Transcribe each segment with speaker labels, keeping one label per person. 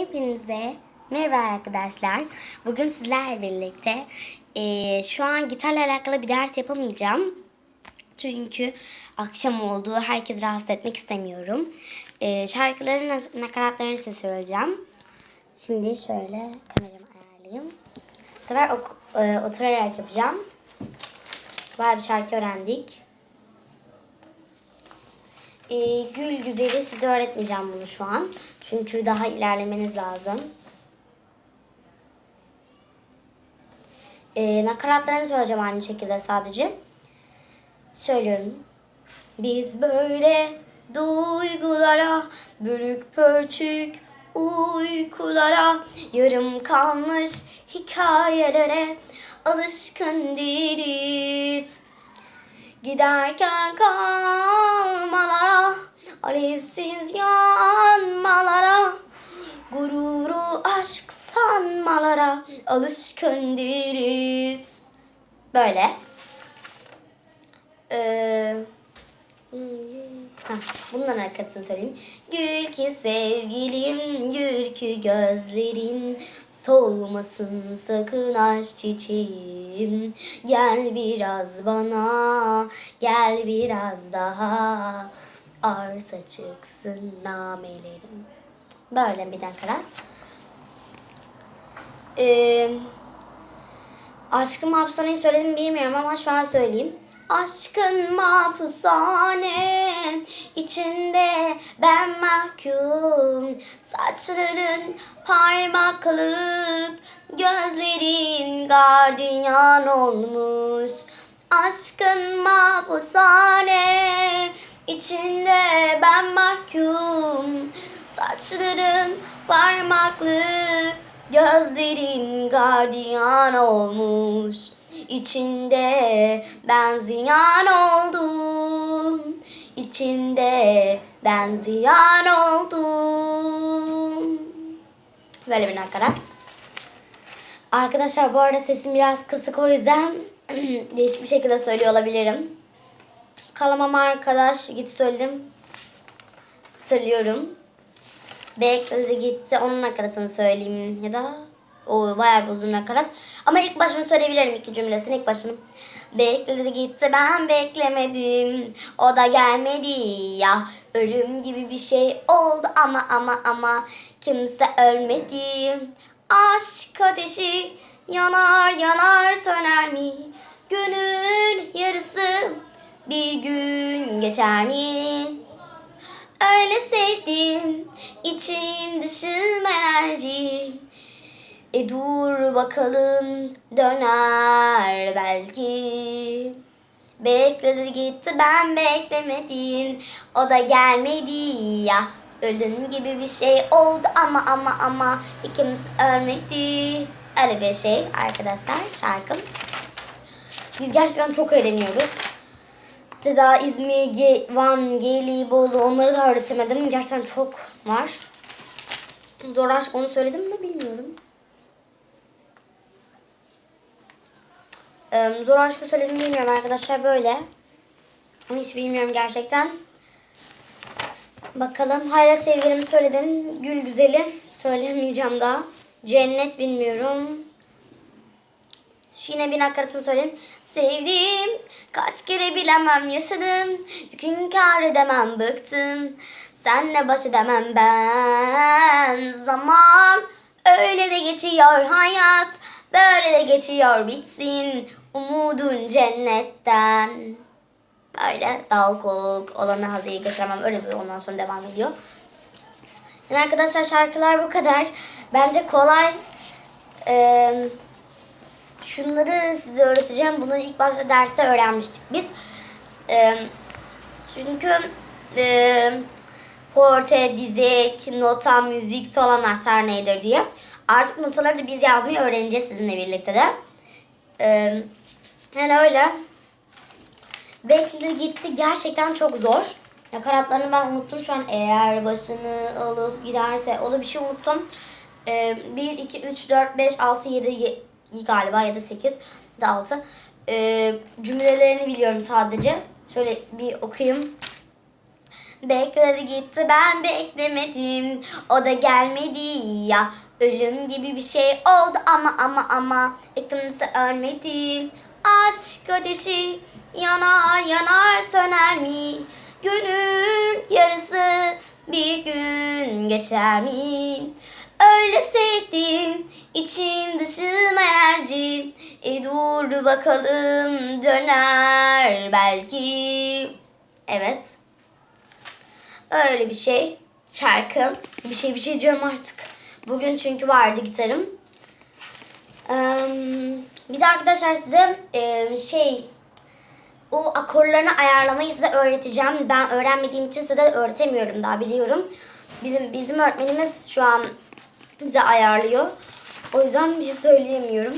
Speaker 1: Hepinize merhaba arkadaşlar. Bugün sizlerle birlikte eee, şu an gitarla alakalı bir ders yapamayacağım. Çünkü akşam oldu. Herkes rahatsız etmek istemiyorum. Eee, şarkıların nakaratlarını size söyleyeceğim. Şimdi şöyle kameramı ayarlayayım. Bu sefer ok- eee, oturarak yapacağım. Bayağı bir şarkı öğrendik. Ee, gül güzeli size öğretmeyeceğim bunu şu an. Çünkü daha ilerlemeniz lazım. Ee, nakaratlarını söyleyeceğim aynı şekilde sadece. Söylüyorum. Biz böyle duygulara, bölük pörçük uykulara, yarım kalmış hikayelere alışkın değiliz. Giderken kalmalara, alevsiz yanmalara, gururu aşk sanmalara alışkın değiliz. Böyle. Ee, bundan arkasını söyleyeyim. Gül ki sevgilim, gül ki gözlerin solmasın sakın aşk çiçeğim. Gel biraz bana, gel biraz daha. Arsa çıksın namelerim. Böyle bir nakarat. Ee, Aşkın mahpushaneyi söyledim bilmiyorum ama şu an söyleyeyim. Aşkın mahpushane içinde ben mahkum Saçların parmaklık Gözlerin gardiyan olmuş Aşkın mahpushane içinde ben mahkum. Saçların parmaklık. Gözlerin gardiyan olmuş. İçinde ben ziyan oldum. İçinde ben ziyan oldum. Böyle bir nakarat. Arkadaşlar bu arada sesim biraz kısık o yüzden değişik bir şekilde söylüyor olabilirim. Kalamam arkadaş git söyledim. Hatırlıyorum. Bekledi gitti. Onun nakaratını söyleyeyim ya da o bayağı bir uzun nakarat. Ama ilk başını söyleyebilirim iki cümlesini ilk başını. Bekledi gitti ben beklemedim. O da gelmedi ya. Ölüm gibi bir şey oldu ama ama ama kimse ölmedi. Aşk ateşi yanar yanar söner mi? Gönül yarısı bir gün geçer mi? Öyle sevdim içim dışım enerji. E dur bakalım döner belki. Bekledi gitti ben beklemedim. O da gelmedi ya. Ölüm gibi bir şey oldu ama ama ama. İkimiz ölmedi. Öyle bir şey arkadaşlar şarkım. Biz gerçekten çok eğleniyoruz Seda, İzmir, Ge Van, Gelibolu onları da öğretemedim. Gerçekten çok var. Zor aşk onu söyledim mi bilmiyorum. Ee, zor aşkı söyledim bilmiyorum arkadaşlar böyle. Hiç bilmiyorum gerçekten. Bakalım. Hala sevgilimi söyledim. Gül güzeli söylemeyeceğim daha. Cennet bilmiyorum. Yine bir nakaratını söyleyeyim. Sevdim, kaç kere bilemem yaşadım. Yük inkar edemem bıktım. Senle baş edemem ben. Zaman öyle de geçiyor hayat. Böyle de geçiyor bitsin. Umudun cennetten. Böyle dal kovuk olanı hazıyı geçiremem. Öyle bir ondan sonra devam ediyor. Yani arkadaşlar şarkılar bu kadar. Bence kolay. Eee şunları size öğreteceğim. Bunları ilk başta derste öğrenmiştik biz. Ee, çünkü e, porte, dizek, nota, müzik, sol anahtar nedir diye. Artık notaları da biz yazmayı öğreneceğiz sizinle birlikte de. Ee, yani öyle. Bekle gitti gerçekten çok zor. Nakaratlarını ben unuttum şu an. Eğer başını alıp giderse o da bir şey unuttum. Ee, 1, 2, 3, 4, 5, 6, 7 galiba ya da 8 ya da 6. Ee, cümlelerini biliyorum sadece. Şöyle bir okuyayım. Bekledi gitti ben beklemedim. O da gelmedi ya. Ölüm gibi bir şey oldu ama ama ama. Kimse ölmedi. Aşk ateşi yanar yanar söner mi? Gönül yarısı bir gün geçer mi? Öyle sevdim içim dışım enerji E dur bakalım döner belki. Evet. Öyle bir şey şarkı. Bir şey bir şey diyorum artık. Bugün çünkü vardı gitarım. Bir de arkadaşlar size şey o akorlarını ayarlamayı size öğreteceğim. Ben öğrenmediğim için size de öğretemiyorum daha biliyorum. Bizim bizim öğretmenimiz şu an bize ayarlıyor. O yüzden bir şey söyleyemiyorum.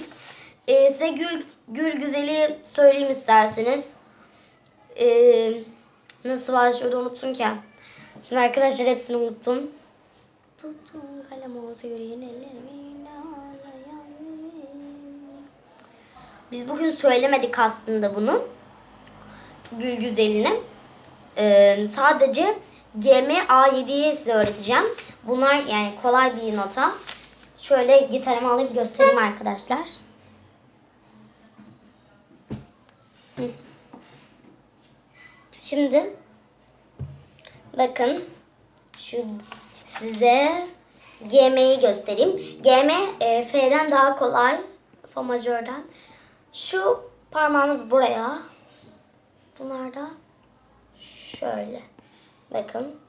Speaker 1: Ee, size gül, gül güzeli söyleyeyim isterseniz. Ee, nasıl başlıyordu unuttum ki. Şimdi arkadaşlar hepsini unuttum. Tuttum kalem olsa yüreğin ellerimi. Biz bugün söylemedik aslında bunu. Gül güzelini. Ee, sadece GM A7'yi size öğreteceğim. Bunlar yani kolay bir nota. Şöyle gitarımı alayım göstereyim arkadaşlar. Şimdi bakın şu size GM'yi göstereyim. GM e, F'den daha kolay. Fa majörden. Şu parmağımız buraya. Bunlar da şöyle. Bakın.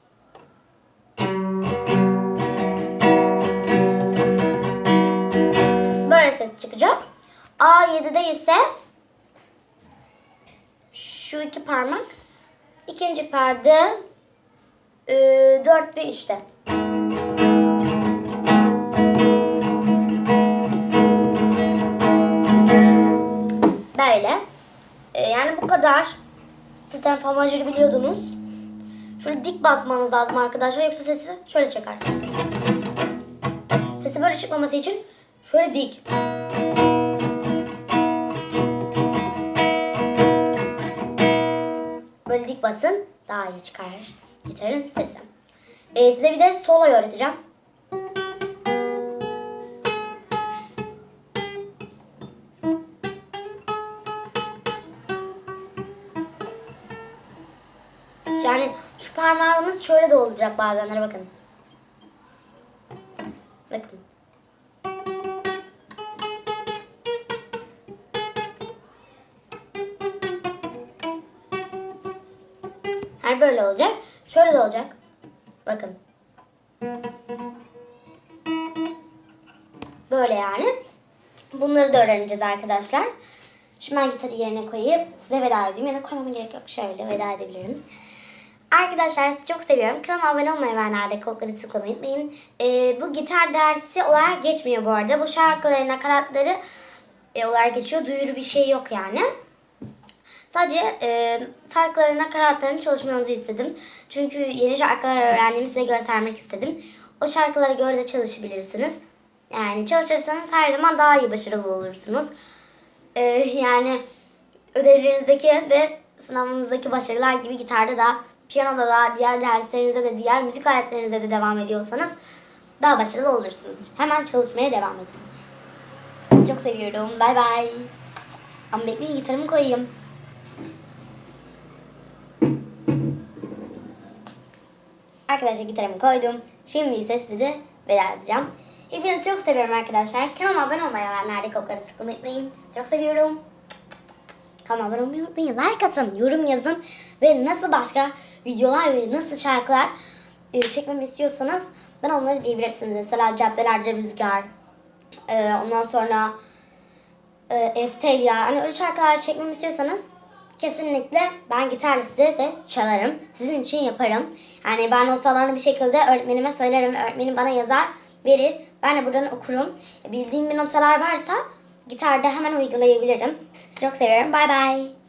Speaker 1: Ses çıkacak. A7'de ise şu iki parmak. ikinci perde 4 ve 3'te. Böyle. Ee, yani bu kadar. Zaten fa majörü biliyordunuz. Şöyle dik basmanız lazım arkadaşlar yoksa sesi şöyle çıkar. Sesi böyle çıkmaması için şöyle dik. Dik basın daha iyi çıkar gitarın sesi. Ee, size bir de solo öğreteceğim. Yani şu parmağımız şöyle de olacak bazenlere. Bakın. Her böyle olacak. Şöyle de olacak. Bakın. Böyle yani. Bunları da öğreneceğiz arkadaşlar. Şimdi ben gitarı yerine koyup size veda edeyim ya da koymama gerek yok. Şöyle veda edebilirim. Arkadaşlar sizi çok seviyorum. Kanalıma abone olmayı ve nerede kodları tıklamayı unutmayın. Ee, bu gitar dersi olarak geçmiyor bu arada. Bu şarkıların nakaratları e, olarak geçiyor. Duyuru bir şey yok yani. Sadece e, şarkıların nakaratlarını çalışmanızı istedim. Çünkü yeni şarkılar öğrendiğimi size göstermek istedim. O şarkılara göre de çalışabilirsiniz. Yani çalışırsanız her zaman daha iyi başarılı olursunuz. Ee, yani ödevlerinizdeki ve sınavınızdaki başarılar gibi gitarda da, piyanoda da, diğer derslerinizde de, diğer müzik aletlerinizde de devam ediyorsanız daha başarılı olursunuz. Hemen çalışmaya devam edin. Çok seviyorum. Bay bay. Ama bekleyin gitarımı koyayım. Arkadaşlar gitarımı koydum. Şimdi ise size veda edeceğim. Hepinizi çok seviyorum arkadaşlar. Kanalıma abone olmayı ve nerede kokları tıklamayı unutmayın. Çok seviyorum. Kanalıma abone olmayı unutmayın. Like atın, yorum yazın. Ve nasıl başka videolar ve nasıl şarkılar e, çekmemi istiyorsanız ben onları diyebilirsiniz. Mesela Caddelerde Rüzgar. E, ondan sonra e, Eftelya. Hani öyle şarkılar çekmemi istiyorsanız kesinlikle ben gitarla size de çalarım. Sizin için yaparım. Yani ben notalarını bir şekilde öğretmenime söylerim. Öğretmenim bana yazar, verir. Ben de buradan okurum. Bildiğim bir notalar varsa gitarda hemen uygulayabilirim. Sizi çok seviyorum. Bay bay.